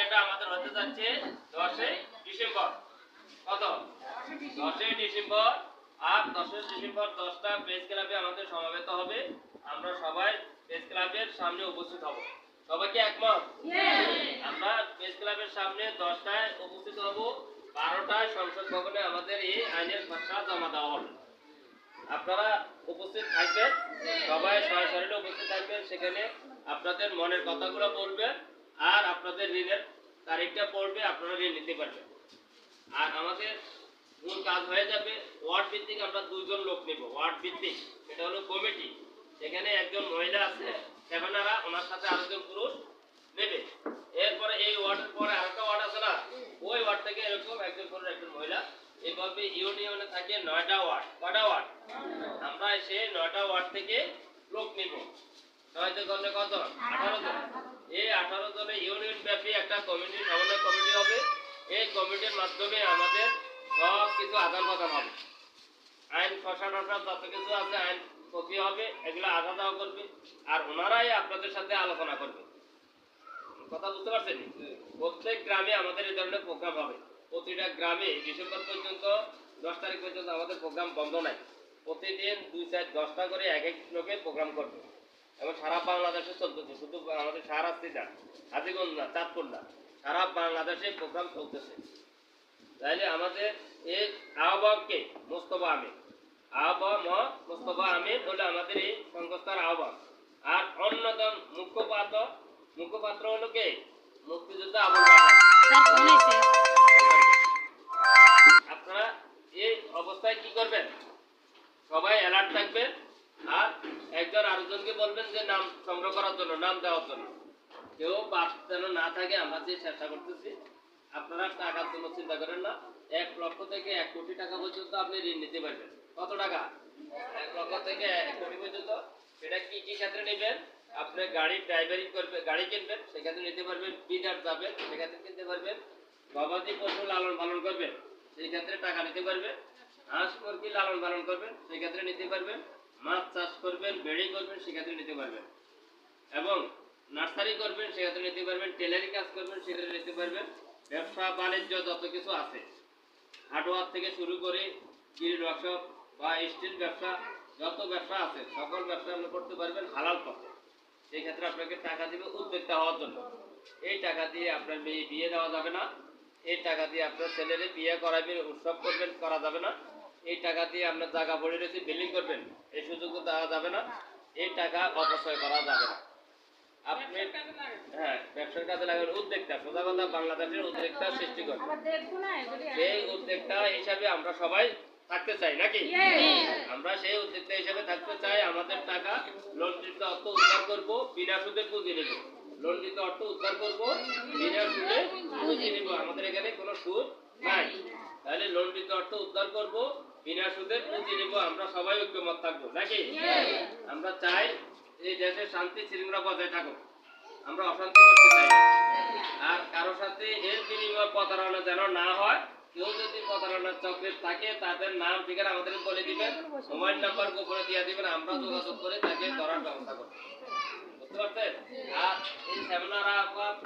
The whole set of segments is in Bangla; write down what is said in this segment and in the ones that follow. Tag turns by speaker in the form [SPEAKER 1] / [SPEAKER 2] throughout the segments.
[SPEAKER 1] প্রক্রিয়াটা আমাদের হতে যাচ্ছে দশই ডিসেম্বর। কত? দশই ডিসেম্বর। আর দশই ডিসেম্বর দশটা প্রেস ক্লাবে আমাদের সমাবেত হবে। আমরা সবাই প্রেস ক্লাবের সামনে উপস্থিত হব। সবাই কি একমত আমরা প্রেস ক্লাবের সামনে দশটায় উপস্থিত হব। বারোটায় সংসদ ভবনে আমাদের এই আইনের ভাষা জমা দেওয়া হবে। আপনারা উপস্থিত থাকবেন। সবাই সরাসরি উপস্থিত থাকবেন। সেখানে আপনাদের মনের কথাগুলো বলবেন। আর আপনাদের ঋণের তারিখটা পড়বে, আপনারা ঋণ নিতে পারবেন। আর আমাদের মূল কাজ হয়ে যাবে, ওয়ার্ড ভিত্তিক আমরা দুজন লোক নেব। ওয়ার্ড ভিত্তিক, সেটা হলো কমিটি। সেখানে একজন মহিলা আছে সেভেনারা ওনার সাথে আরেকজন পুরুষ নেবে। এরপরে এই ওয়ার্ডের পরে আরেকটা ওয়ার্ড আছে না, ওই ওয়ার্ড থেকে এরকম একজন পুরুষ, একজন মহিলা। এইভাবে ইউনিয়নে থাকে নয়টা ওয়ার্ড। কয়টা ওয়ার্ড? আমরা সেই নয়টা ওয়ার্ড থেকে লোক নিব। নয়তে করলে কত? আঠারো জন। জনের ইউনিয়ন ব্যাপী একটা কমিটি, সমন্বয় কমিটি হবে। এই কমিটির মাধ্যমে আমাদের সব কিছু আদান প্রদান হবে। আইন টসা যত কিছু আছে, আইন কপি হবে, এগুলো আদা দেওয়া করবে, আর ওনারাই আপনাদের সাথে আলোচনা করবে। কথা বুঝতে পারছেন? প্রত্যেক গ্রামে আমাদের এই ধরনের প্রোগ্রাম হবে। প্রতিটা গ্রামে ডিসেম্বর পর্যন্ত, দশ তারিখ পর্যন্ত আমাদের প্রোগ্রাম বন্ধ নাই। প্রতিদিন দুই চার দশটা করে এক এক লোকের প্রোগ্রাম করবে। এবং সারা বাংলাদেশে চলতেছে শুধু আমাদের সারাস্তি না হাজিগঞ্জ না চাঁদপুর না সারা বাংলাদেশে প্রোগ্রাম চলতেছে। তাইলে আমাদের এই আহ্বায়ককে মোস্তফা আমির আহ্বায়ক ম মোস্তফা আমির হলো আমাদের এই সংস্থার আহ্বায়ক। আর অন্যতম মুখপাত্র মুখপাত্র হলো কে? মুক্তিযোদ্ধা আবুল আপনারা এই অবস্থায় কি করবেন? সবাই অ্যালার্ট থাকবেন একজন বলবেন যে নাম সংগ্রহ করার জন্য, নাম দেওয়ার জন্য। কেউ বাদ যেন না থাকে, আমরা যে চেষ্টা করতেছি, আপনারা টাকার জন্য চিন্তা করেন না। এক লক্ষ থেকে এক কোটি টাকা পর্যন্ত আপনি ঋণ নিতে পারবেন। কত টাকা? এক লক্ষ থেকে এক কোটি পর্যন্ত। সেটা কি কি ক্ষেত্রে নেবেন? আপনি গাড়ি ড্রাইভারিং করবেন গাড়ি কিনবেন, সেক্ষেত্রে নিতে পারবেন বিদার যাবেন সেক্ষেত্রে কিনতে পারবেন। গবাদি পশু লালন পালন করবেন সেই ক্ষেত্রে টাকা নিতে পারবেন। হাঁস মুরগি লালন পালন করবেন সেই ক্ষেত্রে নিতে পারবেন। মাছ চাষ করবেন, বেড়ি করবেন সেক্ষেত্রে নিতে পারবেন। এবং নার্সারি করবেন সেক্ষেত্রে নিতে পারবেন, টেলারিং কাজ করবেন সেক্ষেত্রে নিতে পারবেন। ব্যবসা, বাণিজ্য, যত কিছু আছে। হার্ডওয়ার থেকে শুরু করে গ্রিল ওয়ার্কশপ বা স্টিল ব্যবসা, যত ব্যবসা আছে, সকল ব্যবসা আপনি করতে পারবেন হালাল পথে। সেই ক্ষেত্রে আপনাকে টাকা দিবে উদ্যোক্তা হওয়ার জন্য। এই টাকা দিয়ে আপনার মেয়ে বিয়ে দেওয়া যাবে না। এই টাকা দিয়ে আপনার ছেলেরে বিয়ে করাবেন, উৎসব করবেন, করা যাবে না। এই টাকা দিয়ে আপনার জায়গা পড়ে রয়েছে বিল্ডিং করবেন এই সুযোগ দেওয়া যাবে না। এই টাকা অপচয় করা যাবে না। আপনি হ্যাঁ ব্যবসার কাজে লাগাবেন উদ্যোক্তা সোজা কথা বাংলাদেশের উদ্যোক্তা সৃষ্টি করবে। সেই উদ্যোক্তা হিসাবে আমরা সবাই থাকতে চাই নাকি? আমরা সেই উদ্যোক্তা হিসাবে থাকতে চাই আমাদের টাকা অর্থ উদ্ধার করব বিনা সুদে পুঁজি নেব। লন্ডিত অর্থ উদ্ধার করব বিনা সুদে পুঁজি নেব। আমাদের এখানে কোনো সুদ নাই। তাহলে লন্ডিত অর্থ উদ্ধার করব বিনা সুদে পুঁজি নেব আমরা সবাই ঐক্যমত থাকব নাকি? আমরা চাই এই দেশের শান্তি শৃঙ্খলা বজায় থাকুক। আমরা অশান্তি করতে চাই না। আর কারোর সাথে এর বিনিময় প্রতারণা যেন না হয় কেউ যদি প্রতারণার চক্রে থাকে তাদের নাম ঠিকানা আমাদের বলে দিবেন মোবাইল নাম্বার গোপনে দিয়ে দিবেন আমরা যোগাযোগ করে তাকে ধরার ব্যবস্থা করব। বুঝতে পারছেন? আর এই সেমিনার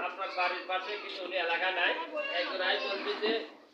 [SPEAKER 1] আপনার বাড়ির পাশে কিছু এলাকা নাই। একজন আই বলবি যে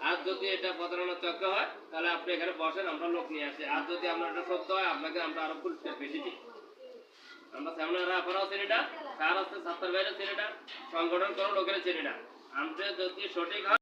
[SPEAKER 1] আর যদি এটা প্রতারণার চক্র হয়, তাহলে আপনি এখানে বসেন, আমরা লোক নিয়ে আসি। আর যদি আপনার এটা সত্য হয়, আপনাকে আমরা আরও পুরস্কার বেশি দিই। আমরা সেমিনাররা আপনারাও চিনি না স্যার আছে ছাত্র বাইরে চিনি না, সংগঠন কোনো লোকের চিনি না। আমরা যদি সঠিক হয়